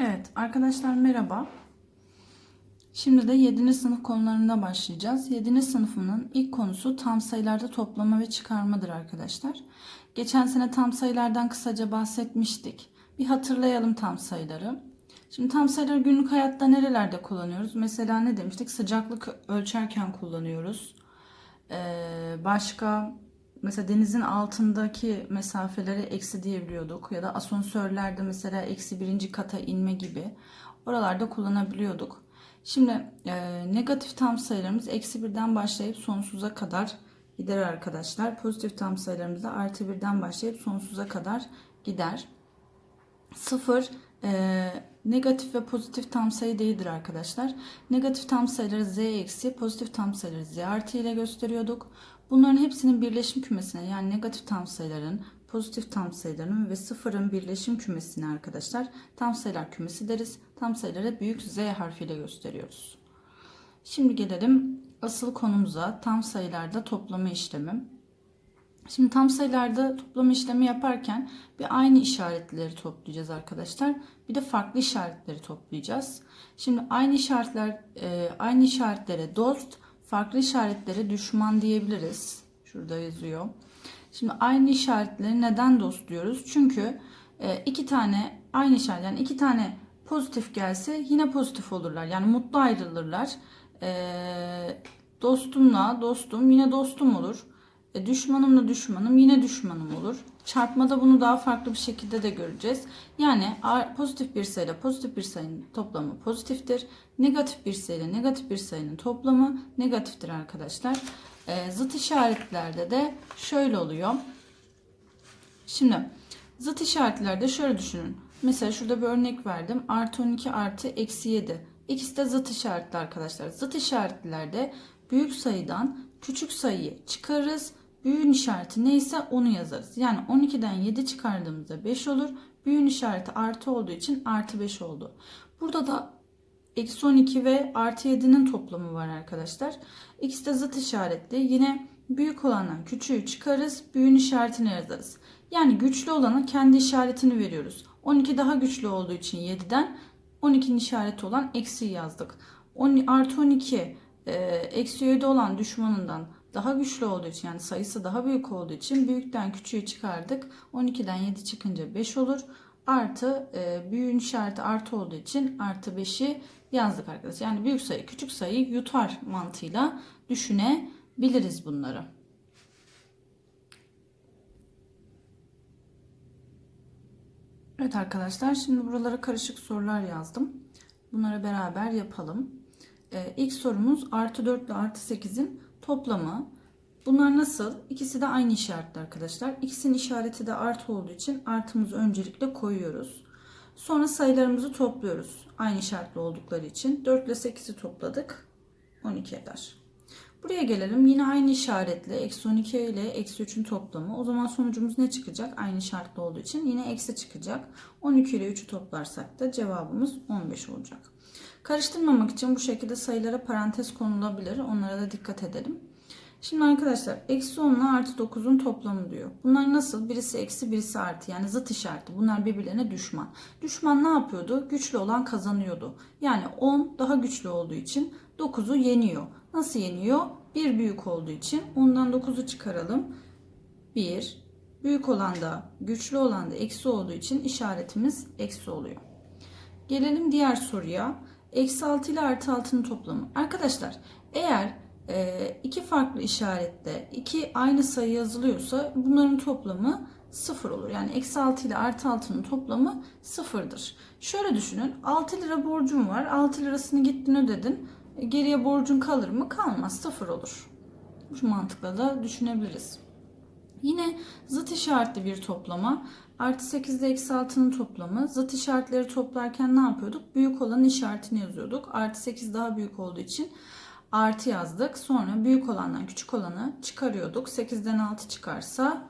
Evet arkadaşlar merhaba. Şimdi de 7. sınıf konularına başlayacağız. 7. sınıfının ilk konusu tam sayılarda toplama ve çıkarmadır arkadaşlar. Geçen sene tam sayılardan kısaca bahsetmiştik. Bir hatırlayalım tam sayıları. Şimdi tam sayıları günlük hayatta nerelerde kullanıyoruz? Mesela ne demiştik? Sıcaklık ölçerken kullanıyoruz. Ee, başka mesela denizin altındaki mesafeleri eksi diyebiliyorduk ya da asansörlerde mesela eksi birinci kata inme gibi oralarda kullanabiliyorduk. Şimdi e, negatif tam sayılarımız eksi birden başlayıp sonsuza kadar gider arkadaşlar. Pozitif tam sayılarımız da artı birden başlayıp sonsuza kadar gider. Sıfır e, negatif ve pozitif tam sayı değildir arkadaşlar. Negatif tam sayıları z eksi, pozitif tam sayıları z artı ile gösteriyorduk. Bunların hepsinin birleşim kümesine yani negatif tam sayıların, pozitif tam sayıların ve sıfırın birleşim kümesine arkadaşlar tam sayılar kümesi deriz. Tam sayıları büyük z harfiyle gösteriyoruz. Şimdi gelelim asıl konumuza tam sayılarda toplama işlemi. Şimdi tam sayılarda toplama işlemi yaparken bir aynı işaretleri toplayacağız arkadaşlar. Bir de farklı işaretleri toplayacağız. Şimdi aynı işaretler e, aynı işaretlere dost, farklı işaretlere düşman diyebiliriz. Şurada yazıyor. Şimdi aynı işaretleri neden dost diyoruz? Çünkü e, iki tane aynı işaret yani iki tane pozitif gelse yine pozitif olurlar. Yani mutlu ayrılırlar. E, dostumla dostum yine dostum olur. E, düşmanımla düşmanım yine düşmanım olur. Çarpmada bunu daha farklı bir şekilde de göreceğiz. Yani pozitif bir sayıyla pozitif bir sayının toplamı pozitiftir. Negatif bir sayıyla negatif bir sayının toplamı negatiftir arkadaşlar. E, zıt işaretlerde de şöyle oluyor. Şimdi zıt işaretlerde şöyle düşünün. Mesela şurada bir örnek verdim. Artı 12 artı eksi 7. İkisi de zıt işaretli arkadaşlar. Zıt işaretlerde büyük sayıdan küçük sayıyı çıkarırız. Büyüğün işareti neyse onu yazarız. Yani 12'den 7 çıkardığımızda 5 olur. Büyüğün işareti artı olduğu için artı 5 oldu. Burada da eksi 12 ve artı 7'nin toplamı var arkadaşlar. İkisi de zıt işaretli. Yine büyük olandan küçüğü çıkarız. Büyüğün işaretini yazarız. Yani güçlü olana kendi işaretini veriyoruz. 12 daha güçlü olduğu için 7'den 12'nin işareti olan eksiği yazdık. 10, artı 12 e, eksi 7 olan düşmanından daha güçlü olduğu için yani sayısı daha büyük olduğu için büyükten küçüğü çıkardık. 12'den 7 çıkınca 5 olur. Artı e, büyüğün işareti artı olduğu için artı 5'i yazdık arkadaşlar. Yani büyük sayı küçük sayı yutar mantığıyla düşünebiliriz bunları. Evet arkadaşlar şimdi buralara karışık sorular yazdım. Bunları beraber yapalım. Ee, ilk sorumuz artı 4 ile artı 8'in toplamı. Bunlar nasıl? İkisi de aynı işaretli arkadaşlar. İkisinin işareti de artı olduğu için artımızı öncelikle koyuyoruz. Sonra sayılarımızı topluyoruz. Aynı işaretli oldukları için. 4 ile 8'i topladık. 12 eder. Buraya gelelim. Yine aynı işaretle eksi 12 ile eksi 3'ün toplamı. O zaman sonucumuz ne çıkacak? Aynı işaretli olduğu için yine eksi çıkacak. 12 ile 3'ü toplarsak da cevabımız 15 olacak. Karıştırmamak için bu şekilde sayılara parantez konulabilir. Onlara da dikkat edelim. Şimdi arkadaşlar eksi 10 ile artı 9'un toplamı diyor. Bunlar nasıl? Birisi eksi birisi artı yani zıt işareti. Bunlar birbirlerine düşman. Düşman ne yapıyordu? Güçlü olan kazanıyordu. Yani 10 daha güçlü olduğu için 9'u yeniyor. Nasıl yeniyor? 1 büyük olduğu için ondan 9'u çıkaralım. 1 büyük olan da güçlü olan da eksi olduğu için işaretimiz eksi oluyor. Gelelim diğer soruya. Eksi 6 ile artı 6'nın toplamı. Arkadaşlar eğer e, iki farklı işarette iki aynı sayı yazılıyorsa bunların toplamı sıfır olur. Yani eksi 6 ile artı 6'nın toplamı sıfırdır. Şöyle düşünün 6 lira borcum var 6 lirasını gittin ödedin e, geriye borcun kalır mı? Kalmaz sıfır olur. Bu mantıkla da düşünebiliriz. Yine zıt işaretli bir toplama. Artı 8 ile eksi 6'nın toplamı. Zıt işaretleri toplarken ne yapıyorduk? Büyük olanın işaretini yazıyorduk. Artı 8 daha büyük olduğu için artı yazdık. Sonra büyük olandan küçük olanı çıkarıyorduk. 8'den 6 çıkarsa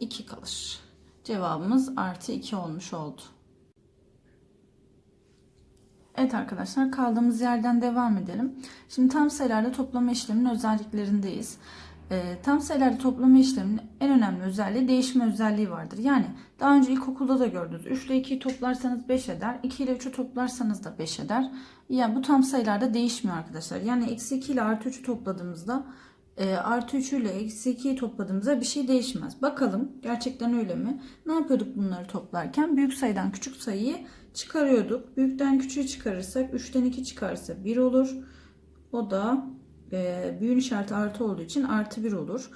2 kalır. Cevabımız artı 2 olmuş oldu. Evet arkadaşlar kaldığımız yerden devam edelim. Şimdi tam sayılarla toplama işleminin özelliklerindeyiz. E, tam sayılarla toplama işleminin en önemli özelliği değişme özelliği vardır. Yani daha önce ilkokulda da gördünüz. 3 ile 2'yi toplarsanız 5 eder. 2 ile 3'ü toplarsanız da 5 eder. Yani bu tam sayılarda değişmiyor arkadaşlar. Yani eksi 2 ile artı 3'ü topladığımızda e, artı 3 ile eksi 2'yi topladığımızda bir şey değişmez. Bakalım gerçekten öyle mi? Ne yapıyorduk bunları toplarken? Büyük sayıdan küçük sayıyı çıkarıyorduk. Büyükten küçüğü çıkarırsak 3'ten 2 çıkarsa 1 olur. O da e, büyüğün işareti artı olduğu için artı 1 olur.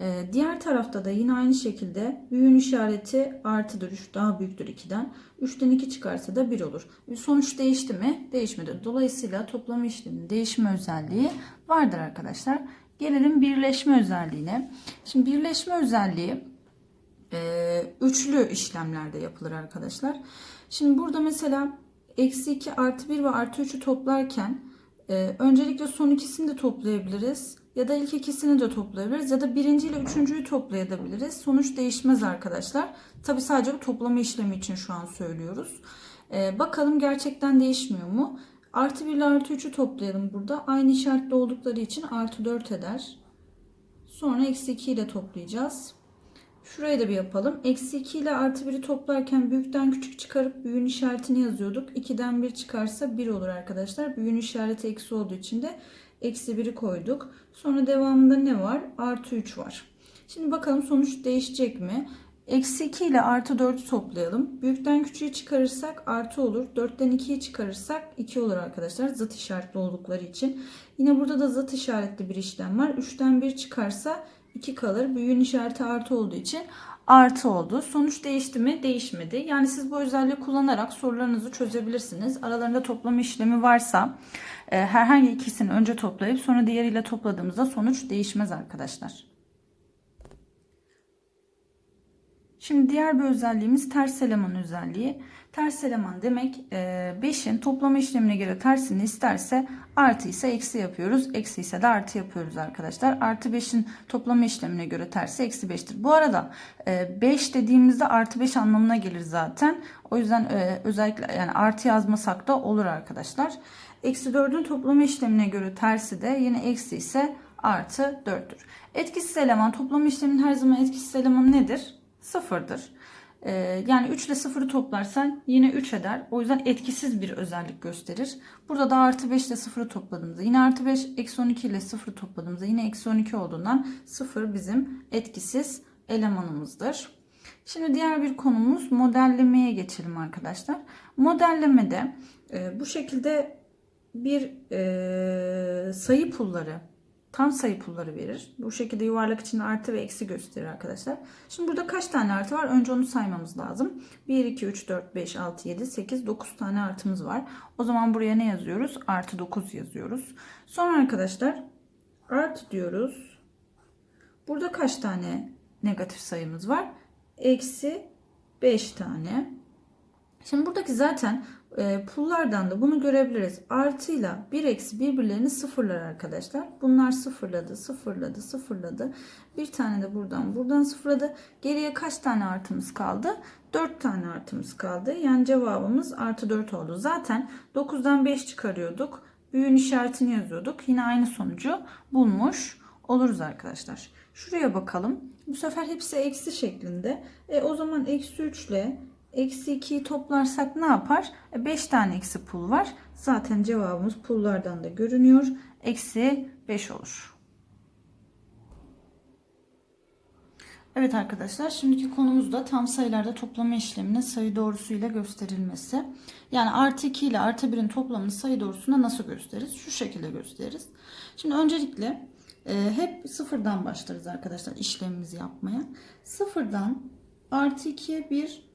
E, diğer tarafta da yine aynı şekilde büyüğün işareti artıdır. 3 daha büyüktür 2'den. 3'ten 2 çıkarsa da 1 olur. Sonuç değişti mi? Değişmedi. Dolayısıyla toplama işleminin değişme özelliği vardır arkadaşlar. Gelelim birleşme özelliğine. Şimdi birleşme özelliği e, üçlü işlemlerde yapılır arkadaşlar. Şimdi burada mesela eksi 2 artı 1 ve artı 3'ü toplarken e, öncelikle son ikisini de toplayabiliriz. Ya da ilk ikisini de toplayabiliriz. Ya da birinci ile üçüncüyü toplayabiliriz. Sonuç değişmez arkadaşlar. Tabi sadece bu toplama işlemi için şu an söylüyoruz. E, bakalım gerçekten değişmiyor mu? Artı 1 ile artı 3'ü toplayalım burada. Aynı işaretli oldukları için artı 4 eder. Sonra eksi 2 ile toplayacağız. Şurayı da bir yapalım. Eksi 2 ile artı 1'i toplarken büyükten küçük çıkarıp büyüğün işaretini yazıyorduk. 2'den 1 çıkarsa 1 olur arkadaşlar. Büyüğün işareti eksi olduğu için de eksi 1'i koyduk. Sonra devamında ne var? Artı 3 var. Şimdi bakalım sonuç değişecek mi? Eksi 2 ile artı 4'ü toplayalım. Büyükten küçüğü çıkarırsak artı olur. 4'ten 2'yi çıkarırsak 2 olur arkadaşlar. Zıt işaretli oldukları için. Yine burada da zıt işaretli bir işlem var. 3'ten 1 çıkarsa 2 kalır. Büyüğün işareti artı olduğu için artı oldu. Sonuç değişti mi? Değişmedi. Yani siz bu özelliği kullanarak sorularınızı çözebilirsiniz. Aralarında toplama işlemi varsa e, herhangi ikisini önce toplayıp sonra diğeriyle topladığımızda sonuç değişmez arkadaşlar. Şimdi diğer bir özelliğimiz ters eleman özelliği. Ters eleman demek 5'in toplama işlemine göre tersini isterse artı ise eksi yapıyoruz. Eksi ise de artı yapıyoruz arkadaşlar. Artı 5'in toplama işlemine göre tersi eksi 5'tir. Bu arada 5 dediğimizde artı 5 anlamına gelir zaten. O yüzden e, özellikle yani artı yazmasak da olur arkadaşlar. Eksi 4'ün toplama işlemine göre tersi de yine eksi ise artı 4'tür. Etkisiz eleman toplama işleminin her zaman etkisiz elemanı nedir? sıfırdır. Ee, yani 3 ile 0'ı toplarsan yine 3 eder. O yüzden etkisiz bir özellik gösterir. Burada da artı 5 ile 0'ı topladığımızda yine artı 5 eksi 12 ile 0'ı topladığımızda yine eksi 12 olduğundan 0 bizim etkisiz elemanımızdır. Şimdi diğer bir konumuz modellemeye geçelim arkadaşlar. Modellemede e, bu şekilde bir e, sayı pulları tam sayı pulları verir. Bu şekilde yuvarlak içinde artı ve eksi gösterir arkadaşlar. Şimdi burada kaç tane artı var? Önce onu saymamız lazım. 1, 2, 3, 4, 5, 6, 7, 8, 9 tane artımız var. O zaman buraya ne yazıyoruz? Artı 9 yazıyoruz. Sonra arkadaşlar artı diyoruz. Burada kaç tane negatif sayımız var? Eksi 5 tane. Şimdi buradaki zaten e, pullardan da bunu görebiliriz. Artıyla 1 eksi birbirlerini sıfırlar arkadaşlar. Bunlar sıfırladı, sıfırladı, sıfırladı. Bir tane de buradan, buradan sıfırladı. Geriye kaç tane artımız kaldı? 4 tane artımız kaldı. Yani cevabımız artı 4 oldu. Zaten 9'dan 5 çıkarıyorduk. Büyüğün işaretini yazıyorduk. Yine aynı sonucu bulmuş oluruz arkadaşlar. Şuraya bakalım. Bu sefer hepsi eksi şeklinde. E, o zaman eksi 3 ile Eksi 2'yi toplarsak ne yapar? 5 e, tane eksi pul var. Zaten cevabımız pullardan da görünüyor. Eksi 5 olur. Evet arkadaşlar şimdiki konumuz da tam sayılarda toplama işleminin sayı doğrusuyla gösterilmesi. Yani artı 2 ile artı 1'in toplamını sayı doğrusunda nasıl gösteririz? Şu şekilde gösteririz. Şimdi öncelikle e, hep sıfırdan başlarız arkadaşlar işlemimizi yapmaya. Sıfırdan artı 2'ye 1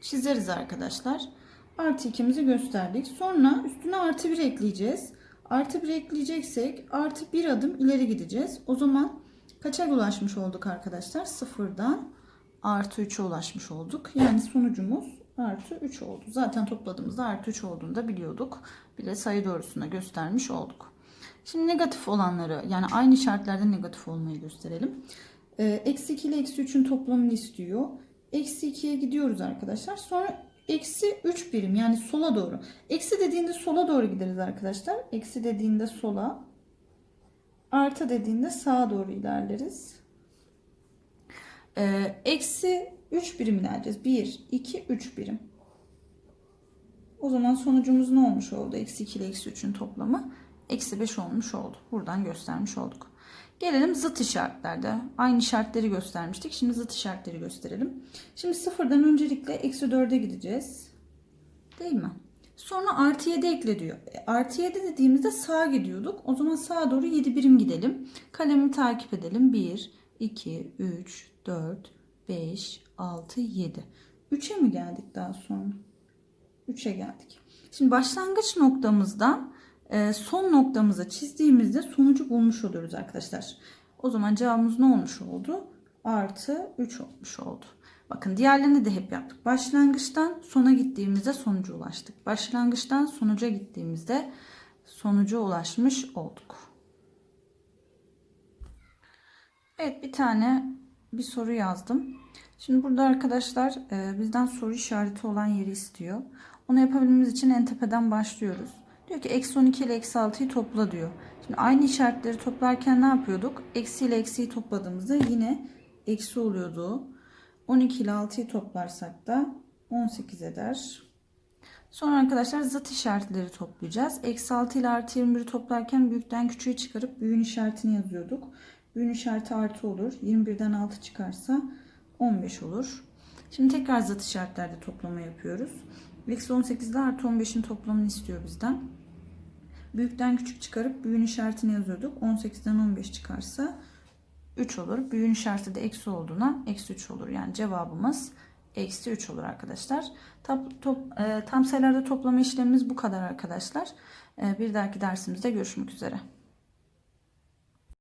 çizeriz arkadaşlar. Artı 2'mizi gösterdik. Sonra üstüne artı 1 ekleyeceğiz. Artı 1 ekleyeceksek artı 1 adım ileri gideceğiz. O zaman kaça ulaşmış olduk arkadaşlar? Sıfırdan artı 3'e ulaşmış olduk. Yani sonucumuz artı 3 oldu. Zaten topladığımızda artı 3 olduğunu da biliyorduk. Bir de sayı doğrusuna göstermiş olduk. Şimdi negatif olanları yani aynı işaretlerde negatif olmayı gösterelim. Ee, eksi 2 ile eksi 3'ün toplamını istiyor eksi 2'ye gidiyoruz arkadaşlar. Sonra eksi 3 birim yani sola doğru. Eksi dediğinde sola doğru gideriz arkadaşlar. Eksi dediğinde sola. Artı dediğinde sağa doğru ilerleriz. Ee, eksi 3 birim ilerleyeceğiz. 1, 2, 3 birim. O zaman sonucumuz ne olmuş oldu? Eksi 2 ile eksi 3'ün toplamı eksi 5 olmuş oldu. Buradan göstermiş olduk. Gelelim zıt işaretlerde. Aynı işaretleri göstermiştik. Şimdi zıt işaretleri gösterelim. Şimdi sıfırdan öncelikle eksi 4'e gideceğiz. Değil mi? Sonra artı 7 ekle diyor. E, artı 7 dediğimizde sağa gidiyorduk. O zaman sağa doğru 7 birim gidelim. Kalemi takip edelim. 1, 2, 3, 4, 5, 6, 7. 3'e mi geldik daha sonra? 3'e geldik. Şimdi başlangıç noktamızdan son noktamıza çizdiğimizde sonucu bulmuş oluyoruz arkadaşlar. O zaman cevabımız ne olmuş oldu? Artı 3 olmuş oldu. Bakın diğerlerini de hep yaptık. Başlangıçtan sona gittiğimizde sonuca ulaştık. Başlangıçtan sonuca gittiğimizde sonuca ulaşmış olduk. Evet bir tane bir soru yazdım. Şimdi burada arkadaşlar e, bizden soru işareti olan yeri istiyor. Onu yapabilmemiz için en tepeden başlıyoruz. Diyor ki eksi 12 ile eksi 6'yı topla diyor. Şimdi aynı işaretleri toplarken ne yapıyorduk? Eksi ile eksiyi topladığımızda yine eksi oluyordu. 12 ile 6'yı toplarsak da 18 eder. Sonra arkadaşlar zıt işaretleri toplayacağız. Eksi 6 ile artı 21'i toplarken büyükten küçüğü çıkarıp büyüğün işaretini yazıyorduk. Büyüğün işareti artı olur. 21'den 6 çıkarsa 15 olur. Şimdi tekrar zıt işaretlerde toplama yapıyoruz. Eksi 18 ile artı 15'in toplamını istiyor bizden. Büyükten küçük çıkarıp büyüğün işaretini yazıyorduk. 18'den 15 çıkarsa 3 olur. Büyüğün işareti de eksi olduğuna eksi 3 olur. Yani cevabımız eksi 3 olur arkadaşlar. Top, top, e, tam sayılarda toplama işlemimiz bu kadar arkadaşlar. E, bir dahaki dersimizde görüşmek üzere.